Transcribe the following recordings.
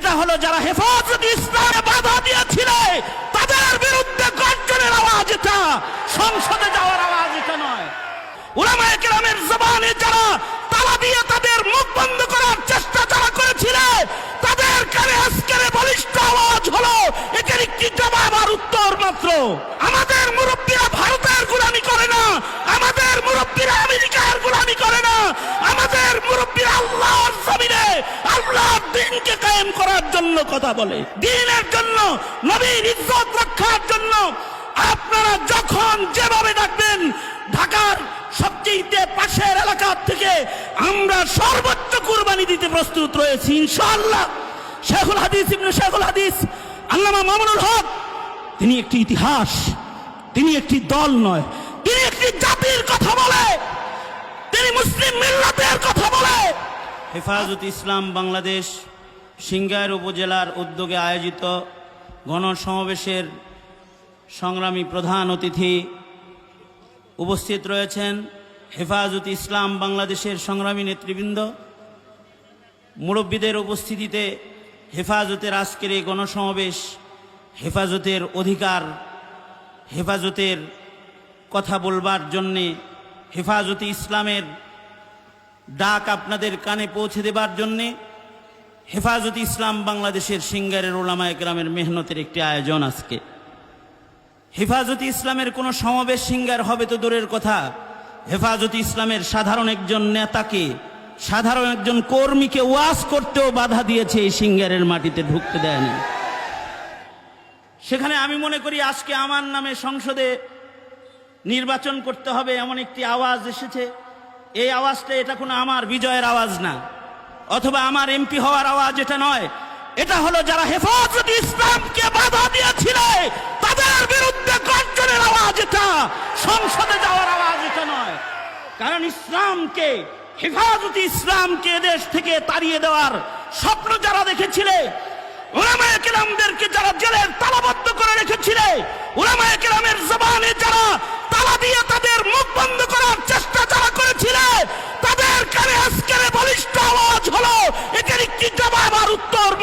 এটা হলো যারা হেফাজত ইসলামে বাধা দিয়েছিল, তাদের বিরুদ্ধে গর্জনের আওয়াজ এটা। সংসদে যাওয়ার আওয়াজ এটা নয়। উলামায়ে কেরামের জবানে কায়েম করার জন্য কথা বলে। দিনের জন্য, নবীর ইজ্জত রক্ষার জন্য আপনারা যখন যেভাবে ডাকবেন ঢাকার সবচেয়ে পাশের এলাকার থেকে আমরা সর্বোচ্চ কুরবানি দিতে প্রস্তুত রয়েছি, ইনশাআল্লাহ। শেখুল হাদিস, ইবনে শেখুল হাদিস, আল্লামা মামুনুল হক, তিনি একটি ইতিহাস, তিনি একটি দল নয়, তিনি একটি জাতির কথা বলে, তিনি মুসলিম মিল্লাতের কথা বলে। হেফাজত ইসলাম বাংলাদেশ সিংগাইর উপজেলার উদ্যোগে আয়োজিত গণসমাবেশের সংগ্রামী প্রধান অতিথি উপস্থিত রয়েছেন হেফাজত ইসলাম বাংলাদেশের সংগ্রামী নেতৃবৃন্দ। মুরব্বীদের উপস্থিতিতে হেফাজতের আজকের এই গণসমাবেশ হেফাজতের অধিকার, হেফাজতের কথা বলবার জন্যে হেফাজতে ইসলামের ডাক আপনাদের কানে পৌঁছে দেবার জন্যে হেফাজত ইসলাম বাংলাদেশের সিঙ্গারের ওলামা একরামের মেহনতের একটি আয়োজন আজকে। হেফাজত ইসলামের কোনো সমাবেশ সিঙ্গার হবে তো দূরের কথা। হেফাজত ইসলামের সাধারণ একজন নেতাকে, সাধারণ একজন কর্মীকে ওয়াজ করতেও বাধা দিয়েছে এই সিঙ্গারের মাটিতে ঢুকতে দেয়নি। সেখানে আমি মনে করি আজকে আমার নামে সংসদে নির্বাচন করতে হবে এমন একটি আওয়াজ এসেছে। এই আওয়াজটা এটা কোনো আমার বিজয়ের আওয়াজ না। অথবা আমার এমপি হওয়ার আওয়াজ এটা নয়। এটা হলো যারা হেফাজত ইসলামকে বাধা দিয়েছিল, তাদের বিরুদ্ধে গর্জনের আওয়াজ এটা। সংসদে যাওয়ার আওয়াজ এটা নয়। কারণ ইসলামকে, হেফাজত ইসলামকে দেশ থেকে তাড়িয়ে দেওয়ার স্বপ্ন যারা দেখেছিলে ওলামায়ে কেরামদেরকে যারা জেলের তালাবদ্ধ করে রেখেছিলে ওলামায়ে কেরামের জবানে যারা তালা দিয়ে তাদের মুখ বন্ধ করার চেষ্টা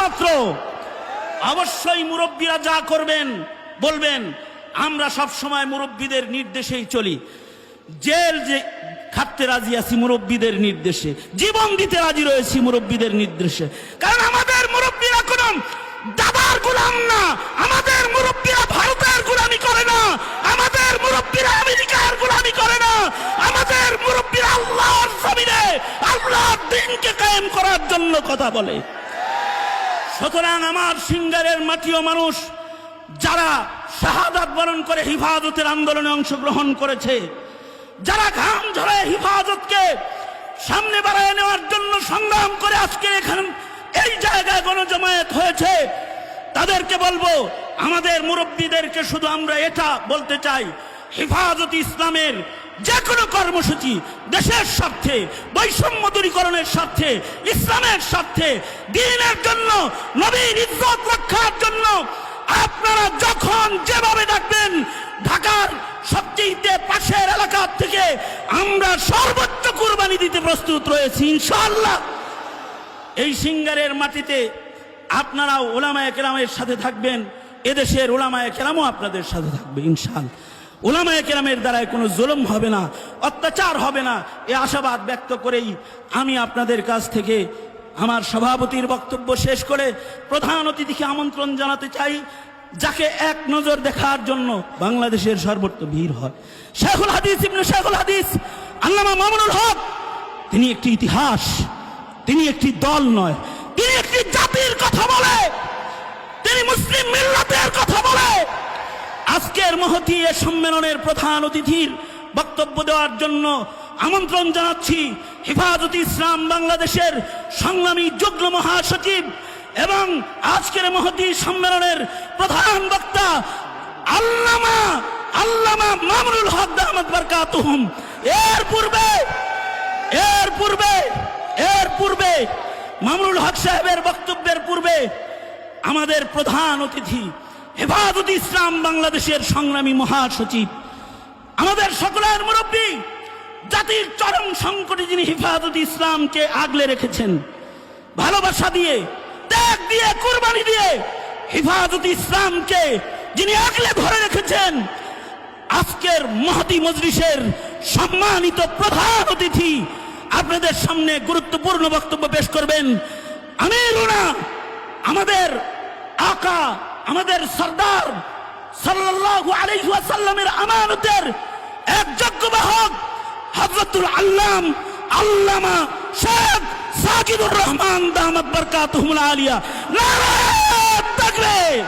মাত্র। অবশ্যই মুরব্বীরা যা করবেন, বলবেন, আমরা সব সময় মুরব্বীদের নির্দেশেই চলি। জেল যে খাটতে রাজি আছি মুরব্বীদের নির্দেশে, জীবন দিতে রাজি রয়েছি মুরব্বীদের নির্দেশে। কারণ আমাদের মুরব্বীরা কোন দাদার গোলাম না, আমাদের মুরব্বীরা ভারতের গোলামি করে না, আমাদের মুরব্বীরা আমেরিকার গোলামি করে না, আমাদের মুরব্বীরা আল্লাহর জমিনে, আল্লাহর দিনকে কায়েম করার জন্য কথা বলে। সুতরাং আমার সিঙ্গারের মাটিও মানুষ, যারা শাহাদাত বরণ করে হিফাজতের আন্দোলনে অংশগ্রহণ করেছে, যারা ঘাম ঝরে হিফাজতকে সামনে বাড়ায় নেওয়ার জন্য সংগ্রাম করে আজকে এখানে, এই জায়গায় গণজমায়েত হয়েছে, তাদেরকে বলব, আমাদের মুরব্বীদেরকে শুধু আমরা এটা বলতে চাই, হেফাজত ইসলামের যে কোনো কর্মসূচি দেশের স্বার্থে বৈষম্য দূরীকরণের স্বার্থে, ইসলামের স্বার্থে, দিনের জন্য, নবীর ইজ্জত রক্ষার জন্য আপনারা যখন যেভাবে ডাকবেন ঢাকার সবচেয়ে পাশের এলাকার থেকে আমরা সর্বোচ্চ কুরবানি দিতে প্রস্তুত রয়েছি, ইনশাআল্লাহ। এই সিঙ্গারের মাটিতে আপনারা ওলামায় কেরামের সাথে থাকবেন, এদেশের ওলামায় কেরামও আপনাদের সাথে থাকবে ইনশাল ওলামায় কেরামের দ্বারায় কোনো জুলুম হবে না, অত্যাচার হবে না। এ আশাবাদ ব্যক্ত করেই আমি আপনাদের কাছ থেকে আমার সভাপতির বক্তব্য শেষ করে প্রধান অতিথিকে আমন্ত্রণ জানাতে চাই, যাকে এক নজর দেখার জন্য বাংলাদেশের সর্বত্র ভিড় হয়। শেখুল হাদিস, ইবনে শেখুল হাদিস, আল্লামা মামুনুল হক, তিনি একটি ইতিহাস, তিনি একটি দল নয়, তিনি একটি জাতির কথা বলে, তিনি মুসলিম মিল্লাতের কথা বলে। আজকের মহতি এ সম্মেলনের প্রধান অতিথির বক্তব্য দেওয়ার জন্য আমন্ত্রণ জানাচ্ছি হেফাজত ইসলাম বাংলাদেশের সংগ্রামী যুগ্ম মহাসচিব এবং আজকের মহতি সম্মেলনের প্রধান বক্তা আল্লামা আল্লামা মামুনুল হক আহমদ বরকাতুহুম। এর পূর্বে এর পূর্বে এর পূর্বে মামুনুল হক সাহেবের বক্তব্যের পূর্বে আমাদের প্রধান অতিথি হেফাজত ইসলাম বাংলাদেশের সংগ্রামী মহাসচিব, আমাদের সকলের মুরব্বী, জাতির চরম সংকটে যিনি হেফাজত ইসলামকে আগলে রেখেছেন, ভালোবাসা দিয়ে, ত্যাগ দিয়ে, কুরবানি দিয়ে হেফাজত ইসলামকে যিনি আগলে ধরে রেখেছেন, আজকের মহাতি মজলিসের সম্মানিত প্রধান অতিথি আপনাদের সামনে গুরুত্বপূর্ণ বক্তব্য পেশ করবেন আমিরুনা আমাদের আকা আমাদের সর্দার সাল্লাল্লাহু আলাইহি ওয়াসাল্লামের আমানতের এক যোগ্যবাহক হযরতুল আল্লাম আল্লামা শেখ সাকিবুর রহমান দামাত বরকাতুহুল আলিয়া। নারায়ে তাকবীর